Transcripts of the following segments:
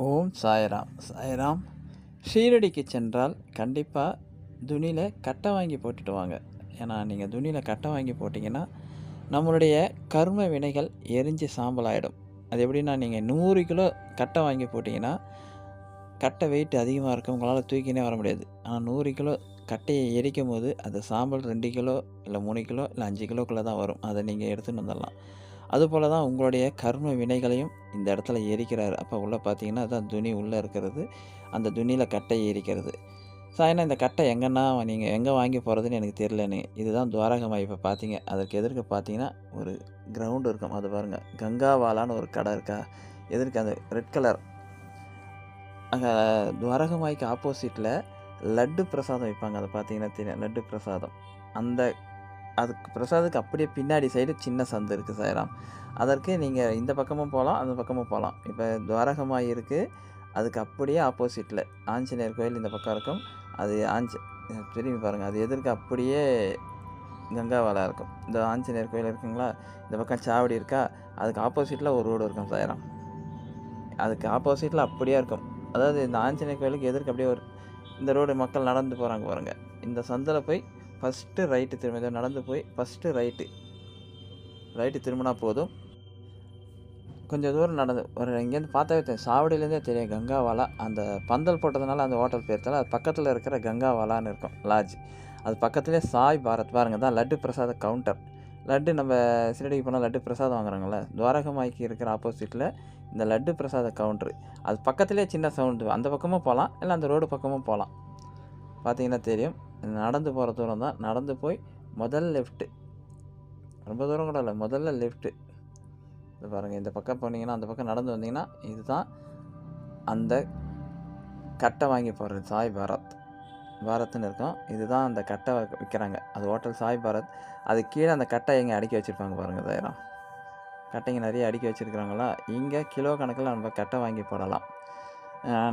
ஓம் சாய்ராம். சாய்ராம் ஷீரடிக்கு சென்றால் கண்டிப்பாக துணியில் கட்டை வாங்கி போட்டுட்டு வாங்க. ஏன்னா நீங்கள் துணியில் கட்டை வாங்கி போட்டிங்கன்னா நம்மளுடைய கர்ம வினைகள் எரிஞ்சு சாம்பல் ஆகிடும் அது எப்படின்னா நீங்கள் நூறு கிலோ கட்டை வாங்கி போட்டிங்கன்னா கட்டை வெயிட் அதிகமாக இருக்கும். உங்களால் தூக்கினே வர முடியாது. ஆனால் நூறு கிலோ கட்டையை எரிக்கும் போது அது சாம்பல் ரெண்டு கிலோ இல்லை மூணு கிலோ இல்லை அஞ்சு கிலோக்குள்ளே தான் வரும். அதை நீங்கள் எடுத்துன்னு வந்துடலாம். அதுபோல தான் உங்களுடைய கர்ம வினைகளையும் இந்த இடத்துல எரிக்கிறார். அப்போ உள்ளே பார்த்தீங்கன்னா அதுதான் துணி உள்ளே இருக்கிறது. அந்த துணியில் கட்டை எரிக்கிறது. சாயனா இந்த கட்டை எங்கன்னா நீங்கள் எங்கே வாங்கி போகிறதுன்னு எனக்கு தெரியலன்னு. இதுதான் துவாரகமாய் இப்போ பார்த்தீங்க அதற்கு எதிர்க்க பார்த்தீங்கன்னா ஒரு கிரவுண்டு இருக்கும். அது பாருங்கள் கங்காவாலான்னு ஒரு கடை இருக்கா? எதிர்க்க அந்த ரெட் கலர் அங்கே துவாரகமாய்க்கு ஆப்போசிட்டில் லட்டு பிரசாதம் வைப்பாங்க. அதை பார்த்தீங்கன்னா தெரியும். லட்டு பிரசாதம். அந்த அதுக்கு பிரசாதுக்கு அப்படியே பின்னாடி சைடு சின்ன சந்து இருக்குது சாய்ராம். அதற்கு நீங்கள் இந்த பக்கமும் போகலாம் அந்த பக்கமும் போகலாம். இப்போ துவாரகமாக இருக்குது அதுக்கு அப்படியே ஆப்போசிட்டில் ஆஞ்சநேயர் கோயில் இந்த பக்கம் இருக்கும். அது ஆஞ்ச திரும்பி பாருங்கள் அது எதிர்க்கு அப்படியே கங்காவாலா இருக்கும். இந்த ஆஞ்சநேயர் கோயில் இருக்குங்களா? இந்த பக்கம் சாவடி இருக்கா? அதுக்கு ஆப்போசிட்டில் ஒரு ரோடு இருக்கும் சாயிரம். அதுக்கு ஆப்போசிட்டில் அப்படியே இருக்கும். அதாவது இந்த ஆஞ்சநேயர் கோயிலுக்கு எதிர்க்க அப்படியே ஒரு இந்த ரோடு மக்கள் நடந்து போகிறாங்க பாருங்கள் இந்த சந்தில் போய் ஃபஸ்ட்டு ரைட்டு திரும்ப நடந்து போய் ஃபஸ்ட்டு ரைட்டு ரைட்டு திரும்பினா போதும். கொஞ்சம் தூரம் நடந்து ஒரு இங்கேருந்து பார்த்தாவே தெரியும். சாவடியிலேருந்தே தெரியும் கங்காவாலா. அந்த பந்தல் போட்டதுனால அந்த ஹோட்டல் பேர்த்தால அது பக்கத்தில் இருக்கிற கங்காவாலான்னு இருக்கும் லாட்ஜ் அது பக்கத்துலேயே சாய் பாரத். பாருங்க தான் லட்டு பிரசாத கவுண்டர் லட்டு நம்ம சிறடிக்கு போனால் லட்டு பிரசாதம் வாங்குறாங்கள்ல துவாரகமாய்க்கு இருக்கிற ஆப்போசிட்டில் இந்த லட்டு பிரசாத கவுண்டர் அது பக்கத்துலேயே சின்ன சவுண்டு அந்த பக்கமும் போகலாம் இல்லை அந்த ரோடு பக்கமும் போகலாம். பார்த்தீங்கன்னா தெரியும். நடந்து போகிற தூரம் தான். நடந்து போய் முதல் லெஃப்ட்டு ரொம்ப தூரம் கூட இல்லை முதல்ல லெஃப்ட்டு இது பாருங்கள் இந்த பக்கம் போனீங்கன்னா அந்த பக்கம் நடந்து வந்தீங்கன்னா இதுதான் அந்த கட்டை வாங்கி போடுறது சாய் பாரத். பாரத்னு இருக்கும். இதுதான் அந்த கட்டை விற்கிறாங்க அது ஹோட்டல் சாய் பாரத். அது கீழே அந்த கட்டை எங்கே அடுக்கி வச்சுருப்பாங்க பாருங்கள் தயாரம் கட்டைங்க நிறைய அடுக்கி வச்சுருக்குறாங்களா? இங்கே கிலோ கணக்கில் நம்ம கட்டை வாங்கி போடலாம்.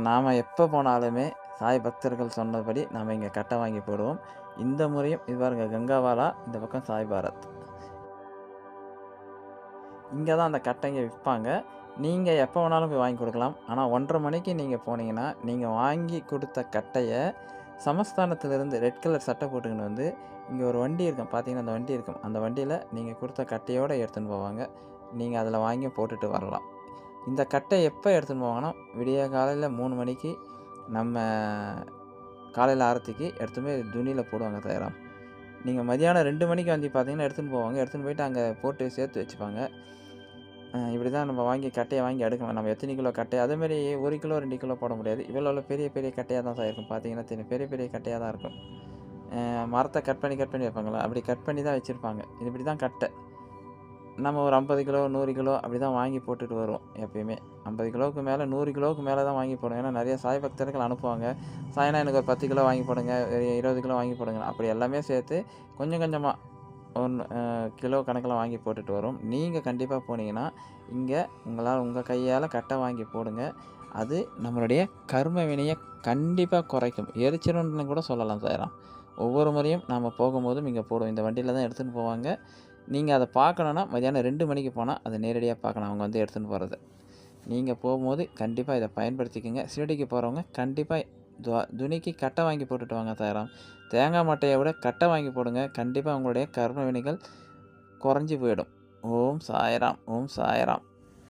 நாம் எப்போ போனாலுமே சாய் பக்தர்கள் சொன்னபடி நாம் இங்கே கட்டை வாங்கி போடுவோம். இந்த முறையும் இது பாருங்க கங்காவாலா இந்த பக்கம் சாய் பாரத். இங்கே தான் அந்த கட்டைங்க விற்பாங்க. நீங்கள் எப்போ வேணாலும் போய் வாங்கி கொடுக்கலாம். ஆனால் ஒன்றரை மணிக்கு நீங்கள் போனீங்கன்னா நீங்கள் வாங்கி கொடுத்த கட்டையை சமஸ்தானத்திலிருந்து ரெட் கலர் சட்டை போட்டுக்கின்னு வந்து இங்கே ஒரு வண்டி இருக்கும். பார்த்தீங்கன்னா அந்த வண்டி இருக்கும். அந்த வண்டியில் நீங்கள் கொடுத்த கட்டையோடு எடுத்துன்னு போவாங்க. நீங்கள் அதில் வாங்கி போட்டுட்டு வரலாம். இந்த கட்டை எப்போ எடுத்துன்னு போவாங்கன்னா விடிய காலையில் மூணு மணிக்கு நம்ம காலையில் ஆரத்திக்கு எடுத்துமே போய் துணியில் போடுவாங்க தயாராம். நீங்கள் மதியானம் ரெண்டு மணிக்கு வந்து பார்த்தீங்கன்னா எடுத்துன்னு போவாங்க. எடுத்துன்னு போயிட்டு அங்கே போட்டு சேர்த்து வச்சுப்பாங்க. இப்படி தான் நம்ம வாங்கி கட்டையை வாங்கி எடுக்கணும். நம்ம எத்தனை கிலோ கட்டை? அதேமாரி ஒரு கிலோ ரெண்டு கிலோ போட முடியாது. இவ்வளோ பெரிய பெரிய கட்டையாக தான் சார் இருக்கும். பார்த்தீங்கன்னா தெரியும் பெரிய பெரிய கட்டையாக தான் இருக்கும். மரத்தை கட் பண்ணி கட் பண்ணி வைப்பாங்களா? அப்படி கட் பண்ணி தான் வச்சுருப்பாங்க. இது இப்படி தான் கட்டை. நம்ம ஒரு ஐம்பது கிலோ நூறு கிலோ அப்படி தான் வாங்கி போட்டுட்டு வருவோம் எப்பயுமே. ஐம்பது கிலோவுக்கு மேலே நூறு கிலோவுக்கு மேலே தான் வாங்கி போடுவோம். ஏன்னா நிறைய சாய் பக்தர்கள் அனுப்புவாங்க. சாய்னா எனக்கு ஒரு பத்து கிலோ வாங்கி போடுங்க இருபது கிலோ வாங்கி போடுங்க. அப்படி எல்லாமே சேர்த்து கொஞ்சம் கொஞ்சமாக ஒன்று கிலோ கணக்கில் வாங்கி போட்டுட்டு வரும். நீங்கள் கண்டிப்பாக போனீங்கன்னா இங்கே உங்களால் உங்கள் கையால் கட்டை வாங்கி போடுங்க. அது நம்மளுடைய கர்ம வினையை கண்டிப்பாக குறைக்கும். எரிச்சிரும்னு கூட சொல்லலாம் சார் ஒவ்வொரு முறையும் நாம் போகும்போதும் இங்கே போடுவோம். இந்த வண்டியில் தான் எடுத்துகிட்டு போவாங்க. நீங்கள் அதை பார்க்கணுன்னா மதியானம் ரெண்டு மணிக்கு போனால் அதை நேரடியாக பார்க்கலாம். அவங்க வந்து எடுத்துன்னு போகிறது. நீங்கள் போகும்போது கண்டிப்பாக இதை பயன்படுத்திக்கோங்க. சிறுடிக்கு போகிறவங்க கண்டிப்பாக துவா துணிக்கு கட்டை வாங்கி போட்டுட்டு வாங்க தயாராம் தேங்காய் மட்டையை விட கட்டை வாங்கி போடுங்க. கண்டிப்பாக உங்களுடைய கர்ம வினைகள் குறைஞ்சி போயிடும். ஓம் சாயராம். ஓம் சாயராம்.